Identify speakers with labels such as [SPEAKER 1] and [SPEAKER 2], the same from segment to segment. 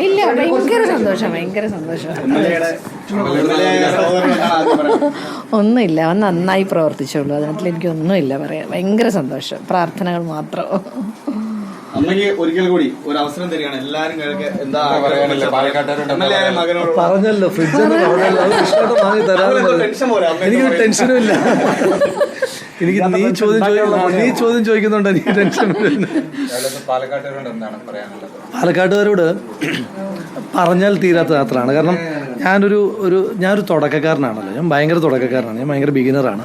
[SPEAKER 1] ഇല്ല ഭയങ്കര സന്തോഷം ഭയങ്കര സന്തോഷം. ഒന്നുമില്ല അവൻ നന്നായി പ്രവർത്തിച്ചുള്ളൂ അതിനകത്തിൽ എനിക്കൊന്നുമില്ല പറയാൻ. ഭയങ്കര സന്തോഷം. പ്രാർത്ഥനകൾ മാത്രം.
[SPEAKER 2] അമ്മയ്ക്ക് ഒരിക്കൽ കൂടി ഒരു അവസരം തരികയാണ്. എല്ലാരും കേൾക്കെ എന്താ മകനോട്
[SPEAKER 3] പറഞ്ഞല്ലോ ഫ്രിഡ്ജ് വാങ്ങി
[SPEAKER 2] ടെൻഷൻ പോലെ
[SPEAKER 3] എനിക്ക് ടെൻഷനും ഇല്ല. എനിക്ക് നീ ചോദ്യം ചോദിക്കുന്നു നീ ചോദ്യം ചോദിക്കുന്നുണ്ട് എനിക്ക് ടെൻഷൻ.
[SPEAKER 4] പാലക്കാട്ടുകാരോട്
[SPEAKER 3] പറഞ്ഞാൽ തീരാത്ത യാത്രയാണ് കാരണം ഞാനൊരു ഒരു ഞാനൊരു തുടക്കക്കാരനാണല്ലോ. ഞാൻ ഭയങ്കര തുടക്കക്കാരനാണ്. ഞാൻ ഭയങ്കര ബിഗിനറാണ്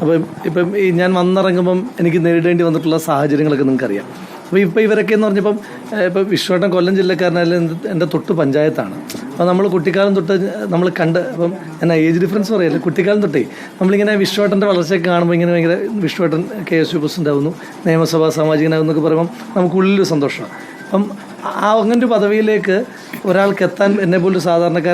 [SPEAKER 3] അപ്പം ഇപ്പം ഈ ഞാൻ വന്നിറങ്ങുമ്പം എനിക്ക് നേരിടേണ്ടി വന്നിട്ടുള്ള സാഹചര്യങ്ങളൊക്കെ നിങ്ങൾക്കറിയാം. അപ്പോൾ ഇപ്പോൾ ഇവരൊക്കെ എന്ന് പറഞ്ഞപ്പം ഇപ്പോൾ വിശ്വട്ടം കൊല്ലം ജില്ലക്കാരനായാലും എന്റെ- തൊട്ട് പഞ്ചായത്താണ്. അപ്പോൾ നമ്മൾ കുട്ടിക്കാലം തൊട്ട് നമ്മൾ കണ്ട് അപ്പം എന്നാ ഏജ് ഡിഫറൻസ് പറയല്ലേ? കുട്ടിക്കാലം തൊട്ടേ നമ്മളിങ്ങനെ വിശ്വട്ടന്റെ വളർച്ചയൊക്കെ കാണുമ്പോൾ ഇങ്ങനെ ഭയങ്കര വിശ്വട്ടൻ കെ എസ് യു പ്രസിഡന്റ് ആവുന്നു നിയമസഭാ സാമാജികനാകുന്നൊക്കെ പറയുമ്പം നമുക്കുള്ളിലൊരു സന്തോഷമാണ്. അപ്പം ആ അങ്ങനൊരു പദവിയിലേക്ക് ഒരാൾക്ക് എത്താൻ എന്നെ പോലൊരു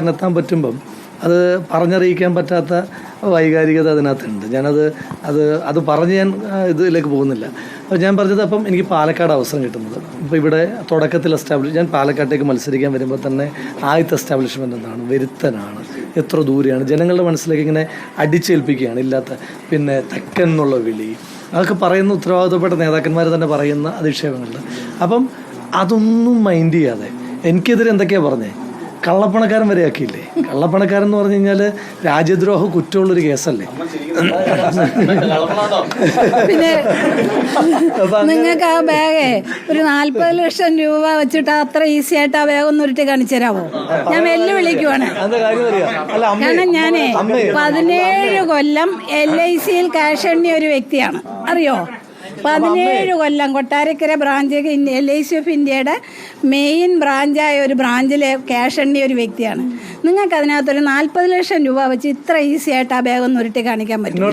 [SPEAKER 3] എത്താൻ പറ്റുമ്പം അത് പറഞ്ഞറിയിക്കാൻ പറ്റാത്ത വൈകാരികത അതിനകത്തുണ്ട്. ഞാനത് അത് അത് പറഞ്ഞ് ഞാൻ ഇതിലേക്ക് പോകുന്നില്ല. അപ്പോൾ ഞാൻ പറഞ്ഞത് അപ്പം എനിക്ക് പാലക്കാട് അവസരം കിട്ടുന്നത്. ഇപ്പോൾ ഇവിടെ തുടക്കത്തിൽ എസ്റ്റാബ്ലിഷ് ഞാൻ പാലക്കാട്ടേക്ക് മത്സരിക്കാൻ വരുമ്പോൾ തന്നെ ആദ്യത്തെ എസ്റ്റാബ്ലിഷ്മെന്റ് എന്താണ്? വരുത്തനാണ്. എത്ര ദൂരെയാണ്? ജനങ്ങളുടെ മനസ്സിലേക്ക് ഇങ്ങനെ അടിച്ചേൽപ്പിക്കുകയാണ്. ഇല്ലാത്ത പിന്നെ തെക്കൻ എന്നുള്ള വിളി. അതൊക്കെ പറയുന്ന ഉത്തരവാദിത്തപ്പെട്ട നേതാക്കന്മാർ തന്നെ പറയുന്ന അധിക്ഷേപങ്ങളുണ്ട്. അപ്പം അതൊന്നും മൈൻഡ് ചെയ്യാതെ എനിക്കെതിരെ എന്തൊക്കെയാണ് പറഞ്ഞേ? കള്ളപ്പണക്കാരൻ വരെ ആക്കിയില്ലേ? കള്ളപ്പണക്കാരൻ എന്ന് പറഞ്ഞു കഴിഞ്ഞാൽ രാജ്യദ്രോഹ കുറ്റമുള്ളൊരു കേസല്ലേ?
[SPEAKER 1] പിന്നെ നിങ്ങൾക്ക് ആ ബാഗേ ഒരു നാല്പത് ലക്ഷം രൂപ വെച്ചിട്ട് അത്ര ഈസി ആയിട്ട് ആ ബാഗ് ഒന്ന് ഉരുട്ടി കാണിച്ചു തരാമോ? ഞാൻ വെല്ലുവിളിക്കുവാണ്. കാരണം ഞാനേ പതിനേഴ് കൊല്ലം എൽ ഐ സിയിൽ ക്യാഷ് എണ്ണിയ ഒരു വ്യക്തിയാണ്. അറിയോ? പതിനേഴ് കൊല്ലം Kottarakkara branch L I C of ഇന്ത്യയുടെ മെയിൻ ബ്രാഞ്ചായ ഒരു ബ്രാഞ്ചിലെ ക്യാഷ് എണ്ണിയ ഒരു വ്യക്തിയാണ് നിങ്ങൾക്ക് അതിനകത്തൊരു നാൽപ്പത് ലക്ഷം രൂപ വെച്ച് ഇത്ര ഈസി ആയിട്ട് ആ ബാഗ് ഒന്ന് ഉരുട്ടി കാണിക്കാൻ പറ്റും?